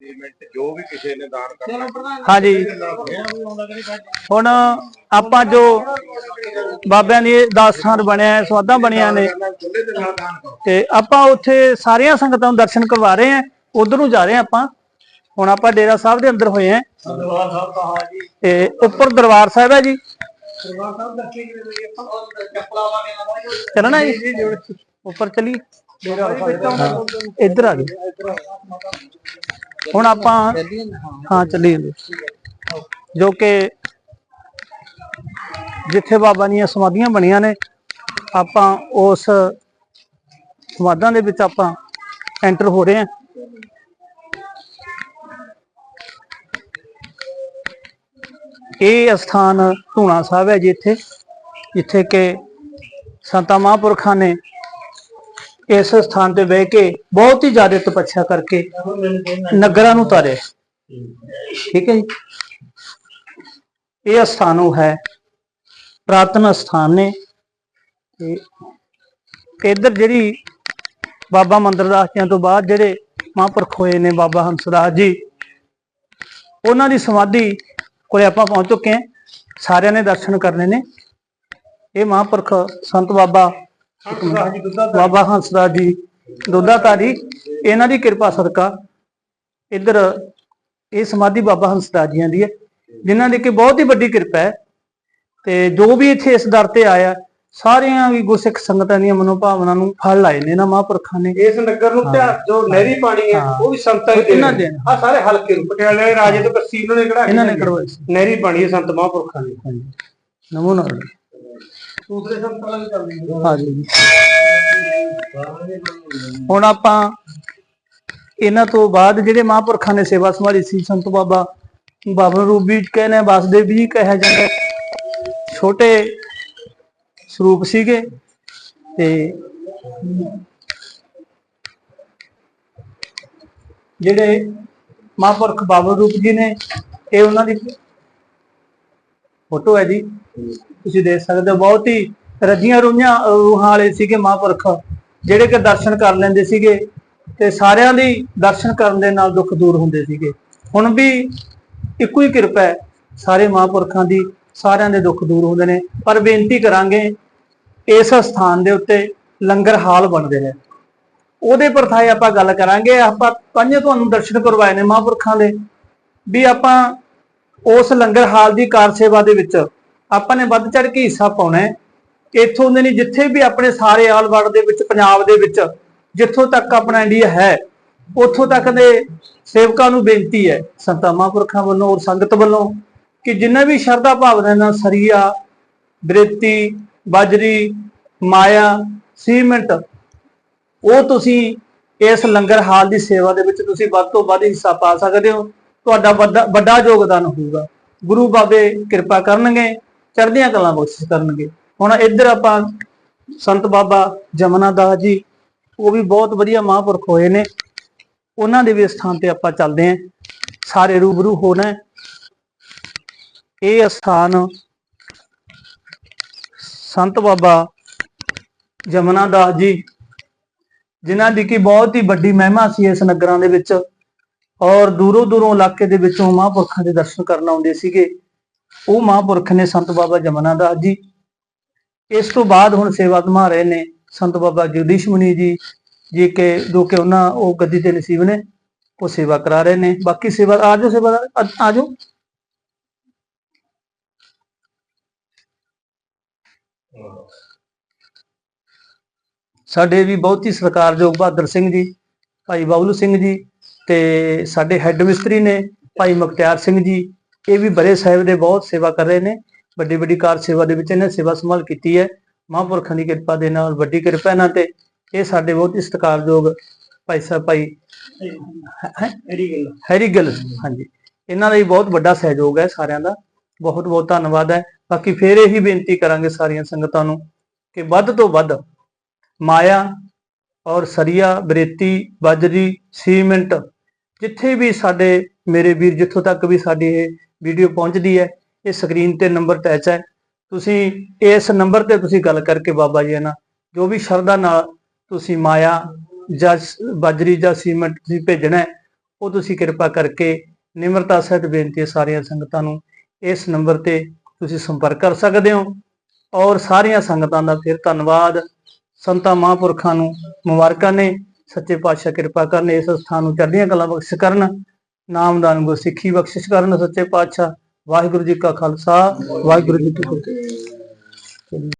Cement ਜੋ ਵੀ ਕਿਸੇ ਨੇ ਦਾਨ ਕਰਨਾ ਹਾਂਜੀ। ਹੁਣ ਆਪਾਂ ਜੋ ਬਾਬਿਆਂ ਦੀ ਦਾਸਤਾਨ ਬਣਿਆ ਹੈ, ਸਵਾਦਾਂ ਬਣੀਆਂ ਨੇ ਤੇ ਆਪਾਂ ਉੱਥੇ ਸਾਰੀਆਂ ਸੰਗਤਾਂ ਨੂੰ ਦਰਸ਼ਨ ਕਰਵਾ ਰਹੇ ਹਾਂ ਉਧਰ ਨੂੰ ਜਾ ਰਹੇ ਆਪਾਂ। ਹੁਣ ਆਪਾਂ ਡੇਰਾ ਸਾਹਿਬ ਦੇ ਅੰਦਰ ਹੋਏ ਹਾਂ। ਦਰਬਾਰ ਸਾਹਿਬ ਦਾ ਹਾਂ ਜੀ। ਤੇ ਉੱਪਰ ਦਰਬਾਰ ਸਾਹਿਬ ਹੈ ਜੀ। ਦਰਬਾਰ ਸਾਹਿਬ ਦਾ ਕੀ ਜੀ ਆਪਾਂ ਚੱਪਲਾ ਵਾਲੇ ਨਾਲ ਚੱਲਣਾ ਜੀ। ਉੱਪਰ ਚਲੀ ਇੱਧਰ ਆ ਗਏ ਹੁਣ ਆਪਾਂ ਹਾਂ। ਚੱਲੀ ਜਾਂਦੇ ਜੋ ਕਿ ਜਿੱਥੇ ਬਾਬਾ ਦੀਆਂ ਸਮਾਧੀਆਂ ਬਣੀਆਂ ਨੇ ਆਪਾਂ ਉਸ ਸਮਾਧਾਂ ਦੇ ਵਿੱਚ ਆਪਾਂ ਐਂਟਰ ਹੋ ਰਹੇ ਹਾਂ। ਇਹ ਅਸਥਾਨ ਧੂਣਾ ਸਾਹਿਬ ਹੈ ਜੀ ਇੱਥੇ। ਜਿੱਥੇ ਕਿ ਸੰਤਾ ਮਹਾਂਪੁਰਖਾਂ ਨੇ ਇਸ ਸਥਾਨ ਤੇ ਬਹਿ ਕੇ ਬਹੁਤ ਹੀ ਜ਼ਿਆਦਾ ਤਪੱਸਿਆ ਕਰਕੇ ਨਗਰਾਂ ਨੂੰ ਤਾਰੇ ਠੀਕ ਹੈ ਜੀ। ਇਹ ਸਥਾਨ ਉਹ ਹੈ, ਪ੍ਰਾਤਨ ਸਥਾਨ ਨੇ। ਤੇ ਇੱਧਰ ਜਿਹੜੀ ਬਾਬਾ ਮੰਦਰਦਾਸ ਜੀਆਂ ਤੋਂ ਬਾਅਦ ਜਿਹੜੇ ਮਹਾਂਪੁਰਖ ਹੋਏ ਨੇ ਬਾਬਾ ਹੰਸਦਾਸ ਜੀ, ਉਹਨਾਂ ਦੀ ਸਮਾਧੀ ਕੋਲੇ ਆਪਾਂ ਪਹੁੰਚ ਚੁੱਕੇ ਹਾਂ। ਸਾਰਿਆਂ ਨੇ ਦਰਸ਼ਨ ਕਰਨੇ ਨੇ। ਇਹ ਮਹਾਂਪੁਰਖ ਸੰਤ ਬਾਬਾ ਬਾਬਾ ਹੰਸਰਾਜ ਜੀ ਦੁੱਧਾਧਾਰੀ ਇਹਨਾਂ ਦੀ ਕਿਰਪਾ ਸਦਕਾ ਇੱਧਰ ਇਹ ਸਮਾਧੀ ਬਾਬਾ ਹੰਸਰਾਜ ਜੀਆਂ ਦੀ ਹੈ ਜਿਨ੍ਹਾਂ ਦੀ ਕਿ ਬਹੁਤ ਹੀ ਵੱਡੀ ਕਿਰਪਾ ਹੈ। ਤੇ ਜੋ ਵੀ ਇੱਥੇ ਇਸ ਦਰ ਤੇ ਆਇਆ ਸਾਰਿਆਂ ਵੀ ਗੁਰਸਿੱਖ ਸੰਗਤਾਂ ਦੀਆਂ ਮਨੋਭਾਵਨਾ ਨੂੰ ਫਲ ਲਾਏ ਨੇ ਨਾ ਮਹਾਂਪੁਰਖਾਂ ਨੇ। ਇਸ ਨਗਰ ਨੂੰ ਧਿਆਨ ਜੋ ਨਹਿਰੀ ਪਾਣੀ ਹੈ ਉਹ ਵੀ ਸੰਤਾਂ ਹੀ ਇਹਨਾਂ ਦੇ ਆ ਸਾਰੇ ਹਲਕੇ ਨੂੰ ਪਟਿਆਲੇ ਰਾਜੇ ਤੋਂ ਇਹਨਾਂ ਨੇ ਕਿਹੜਾ ਇਹਨਾਂ ਨੇ ਕਰਵਾਏ ਸੀ। ਨਹਿਰੀ ਪਾਣੀ ਹੈ ਸੰਤ ਮਹਾਂਪੁਰਖਾਂ ਨੇ। ਨਮੋ ਨਾਰਾਇਣ। ਦੂਸਰੇ ਸੰਤਾਂ ਨਾਲ ਚੱਲਦੀ ਹੈ। ਹਾਂਜੀ। ਹੁਣ ਆਪਾਂ ਇਹਨਾਂ ਤੋਂ ਬਾਅਦ ਜਿਹੜੇ ਮਹਾਂਪੁਰਖਾਂ ਨੇ ਸੇਵਾ ਸੰਭਾਲੀ ਸੀ ਸੰਤ ਬਾਬਾ ਬਾਬਾ ਰੂਪ ਵੀ ਕਹਿੰਦੇ ਆ, ਵਾਸੁਦੇਵ ਵੀ ਕਿਹਾ ਜਾਂਦਾ ਛੋਟੇ ਸਰੂਪ ਸੀਗੇ ਤੇ ਜਿਹੜੇ ਮਹਾਂਪੁਰਖ ਬਾਬਾ ਰੂਪ ਜੀ ਨੇ ਇਹ ਉਹਨਾਂ ਦੀ ਫੋਟੋ ਹੈ ਜੀ। ਤੁਸੀਂ ਦੇਖ ਸਕਦੇ ਹੋ, ਬਹੁਤ ਹੀ ਰੱਜੀਆਂ ਰੂਹਾਂ ਰੂਹਾਂ ਵਾਲੇ ਸੀਗੇ ਮਹਾਂਪੁਰਖ, ਜਿਹੜੇ ਕਿ ਦਰਸ਼ਨ ਕਰ ਲੈਂਦੇ ਸੀਗੇ ਤੇ ਸਾਰਿਆਂ ਦੀ ਦਰਸ਼ਨ ਕਰਨ ਦੇ ਨਾਲ ਦੁੱਖ ਦੂਰ ਹੁੰਦੇ ਸੀਗੇ। ਹੁਣ ਵੀ ਇੱਕੋ ਹੀ ਕਿਰਪਾ ਹੈ, ਸਾਰੇ ਮਹਾਂਪੁਰਖਾਂ ਦੀ, ਸਾਰਿਆਂ ਦੇ ਦੁੱਖ ਦੂਰ ਹੁੰਦੇ ਨੇ। ਪਰ ਬੇਨਤੀ ਕਰਾਂਗੇ, ਇਸ ਸਥਾਨ ਦੇ ਉੱਤੇ ਲੰਗਰ ਹਾਲ ਬਣਦੇ ਨੇ। ਉਹਦੇ ਪਰਥਾਏ ਆਪਾਂ ਗੱਲ ਕਰਾਂਗੇ, ਆਪਾਂ ਪੰਜ ਤੁਹਾਨੂੰ ਦਰਸ਼ਨ ਕਰਵਾਏ ਨੇ ਮਹਾਂਪੁਰਖਾਂ ਦੇ, ਵੀ ਆਪਾਂ ਉਸ ਲੰਗਰ ਹਾਲ ਦੀ ਕਾਰ ਸੇਵਾ ਦੇ ਵਿੱਚ ਆਪਾਂ ਨੇ ਵੱਧ ਚੜ ਕੇ ਹਿੱਸਾ ਪਾਉਣਾ ਹੈ। ਇੱਥੋਂ ਦੇ ਨਹੀਂ, ਜਿੱਥੇ ਵੀ ਆਪਣੇ ਸਾਰੇ ਆਲ ਵਰਲਡ ਦੇ ਵਿੱਚ, ਪੰਜਾਬ ਦੇ ਵਿੱਚ, ਜਿੱਥੋਂ ਤੱਕ ਆਪਣਾ ਇੰਡੀਆ ਹੈ, ਉੱਥੋਂ ਤੱਕ ਦੇ ਸੇਵਕਾਂ ਨੂੰ ਬੇਨਤੀ ਹੈ, ਸੰਤਾਂ ਮਹਾਂਪੁਰਖਾਂ ਵੱਲੋਂ ਔਰ ਸੰਗਤ ਵੱਲੋਂ ਕਿ ਜਿੰਨਾ ਵੀ ਸ਼ਰਧਾ ਭਾਵਨਾ ਨਾਲ ਸਰੀਆ, ਬ੍ਰਿਤੀ, ਬਾਜਰੀ, ਮਾਇਆ, ਸੀਮੈਂਟ, ਉਹ ਤੁਸੀਂ ਇਸ ਲੰਗਰ ਹਾਲ ਦੀ ਸੇਵਾ ਦੇ ਵਿੱਚ ਤੁਸੀਂ ਵੱਧ ਤੋਂ ਵੱਧ ਹਿੱਸਾ ਪਾ ਸਕਦੇ ਹੋ। ਤੁਹਾਡਾ ਵੱਡਾ ਵੱਡਾ ਯੋਗਦਾਨ ਹੋਊਗਾ। ਗੁਰੂ ਬਾਬੇ ਕਿਰਪਾ ਕਰਨਗੇ, ਚੜ੍ਹਦੀਆਂ ਕਲਾਂ ਬਖਸ਼ਿਸ਼ ਕਰਨਗੇ। ਹੁਣ ਇੱਧਰ ਆਪਾਂ ਸੰਤ ਬਾਬਾ ਜਮਨਾ ਦਾਸ ਜੀ, ਉਹ ਵੀ ਬਹੁਤ ਵਧੀਆ ਮਹਾਂਪੁਰਖ ਹੋਏ ਨੇ। ਉਹਨਾਂ ਦੇ ਵੀ ਸਥਾਨ ਤੇ ਆਪਾਂ ਚੱਲਦੇ ਆਂ ਸਾਰੇ ਰੂਬਰੂ ਹੋਣਾ ਇਹ ਸਥਾਨ ਸੰਤ ਬਾਬਾ ਜਮਨਾ ਦਾਸ ਜੀ, ਜਿਨ੍ਹਾਂ ਦੀ ਕਿ ਬਹੁਤ ਹੀ ਵੱਡੀ ਮਹਿਮਾ ਸੀ ਇਸ ਨਗਰਾਂ ਦੇ ਵਿੱਚ। ਔਰ ਦੂਰੋਂ ਦੂਰੋਂ ਇਲਾਕੇ ਦੇ ਵਿੱਚੋਂ ਮਹਾਂਪੁਰਖਾਂ ਦੇ ਦਰਸ਼ਨ ਕਰਨ ਆਉਂਦੇ ਸੀਗੇ। ਉਹ ਮਹਾਂਪੁਰਖ ਨੇ ਸੰਤ ਬਾਬਾ ਜਮਨਾ ਦਾਸ ਜੀ। ਇਸ ਤੋਂ ਬਾਅਦ ਹੁਣ ਸੇਵਾ ਨਿਭਾ ਰਹੇ ਨੇ ਸੰਤ ਬਾਬਾ ਜਗਦੀਸ਼ ਮੁਨੀ ਜੀ ਜੀ ਕੇ, ਜੋ ਕਿ ਉਹਨਾਂ ਉਹ ਗੱਦੀ ਤੇ ਨਸੀਬ ਨੇ, ਉਹ ਸੇਵਾ ਕਰਾ ਰਹੇ ਨੇ। ਬਾਕੀ ਸੇਵਾ ਆਜੋ ਸੇਵਾ ਆਜੋ ਸਾਡੇ ਵੀ ਬਹੁਤ ਹੀ ਸਤਿਕਾਰਯੋਗ ਬਹਾਦਰ ਸਿੰਘ ਜੀ, ਭਾਈ ਬਾਬਲੂ ਸਿੰਘ ਜੀ ਤੇ ਸਾਡੇ ਹੈੱਡ ਮਿਸਤਰੀ ਨੇ ਭਾਈ ਮੁਖਤਿਆਰ ਸਿੰਘ ਜੀ ਇਹ ਵੀ ਬੜੇ ਸਾਹਿਬ ਦੇ ਬਹੁਤ ਸੇਵਾ ਕਰ ਰਹੇ ਨੇ ਵੱਡੀ ਵੱਡੀ ਕਾਰ ਸੇਵਾ ਦੇ ਵਿੱਚ ਇਹਨੇ ਸੇਵਾ ਸੰਭਾਲ ਕੀਤੀ ਹੈ ਮਹਾਂਪੁਰਖਾਂ ਦੀ ਕਿਰਪਾ ਦੇ ਨਾਲ ਵੱਡੀ ਕਿਰਪਾ ਇਹਨਾਂ ਤੇ ਇਹ ਸਾਡੇ ਬਹੁਤ ਹੀ ਸਤਿਕਾਰਯੋਗ ਭਾਈ ਸਾਹਿਬ ਭਾਈ ਹੈ ਹੈਰੀ ਗਿੱਲ ਹਾਂਜੀ। ਇਹਨਾਂ ਦਾ ਵੀ ਬਹੁਤ ਵੱਡਾ ਸਹਿਯੋਗ ਹੈ ਸਾਰਿਆਂ ਦਾ ਬਹੁਤ ਬਹੁਤ ਧੰਨਵਾਦ ਹੈ। ਬਾਕੀ ਫੇਰ ਇਹੀ ਬੇਨਤੀ ਕਰਾਂਗੇ ਸਾਰੀਆਂ ਸੰਗਤਾਂ ਨੂੰ ਕਿ ਵੱਧ ਤੋਂ ਵੱਧ ਮਾਇਆ ਔਰ ਸਰੀਆ ਬਰੇਤੀ ਬਾਜਰੀ ਸੀਮੈਂਟ ਜਿੱਥੇ ਵੀ ਸਾਡੇ, ਮੇਰੇ ਵੀਰ ਜਿੱਥੋਂ ਤੱਕ ਵੀ ਸਾਡੀ ਇਹ ਵੀਡੀਓ ਪਹੁੰਚਦੀ ਹੈ, ਇਹ ਸਕਰੀਨ ਤੇ ਨੰਬਰ ਅਟੈਚ ਹੈ। ਤੁਸੀਂ ਇਸ ਨੰਬਰ ਤੇ ਤੁਸੀਂ ਗੱਲ ਕਰਕੇ ਬਾਬਾ ਜੀ ਨਾਲ ਜੋ ਵੀ ਸ਼ਰਧਾ ਨਾਲ ਤੁਸੀਂ ਮਾਇਆ ਜਾਂ ਬਾਜਰੀ ਜਾਂ ਸੀਮੈਂਟ ਤੁਸੀਂ ਭੇਜਣਾ ਉਹ ਤੁਸੀਂ ਕਿਰਪਾ ਕਰਕੇ ਨਿਮਰਤਾ ਸਹਿਤ ਬੇਨਤੀ ਹੈ ਸਾਰੀਆਂ ਸੰਗਤਾਂ ਨੂੰ ਇਸ ਨੰਬਰ ਤੇ ਤੁਸੀਂ ਸੰਪਰਕ ਕਰ ਸਕਦੇ ਹੋ। ਔਰ ਸਾਰੀਆਂ ਸੰਗਤਾਂ ਦਾ ਫਿਰ ਧੰਨਵਾਦ। ਸੰਤਾਂ ਮਹਾਂਪੁਰਖਾਂ ਨੂੰ ਮੁਬਾਰਕਾਂ ਨੇ। ਸੱਚੇ ਪਾਤਸ਼ਾਹ ਕਿਰਪਾ ਕਰਨ, ਇਸ ਸਥਾਨ ਨੂੰ ਚੜ੍ਹਦੀਆਂ ਕਲਾ ਬਖਸ਼ ਕਰਨ, ਨਾਮਦਾਨ ਗੁਰ ਸਿੱਖੀ ਬਖਸ਼ਿਸ਼ ਕਰਨ, ਸੱਚੇ ਪਾਤਸ਼ਾਹ, ਵਾਹਿਗੁਰੂ ਜੀ ਕਾ ਖਾਲਸਾ, ਵਾਹਿਗੁਰੂ ਜੀ ਕੀ ਫਤਿਹ।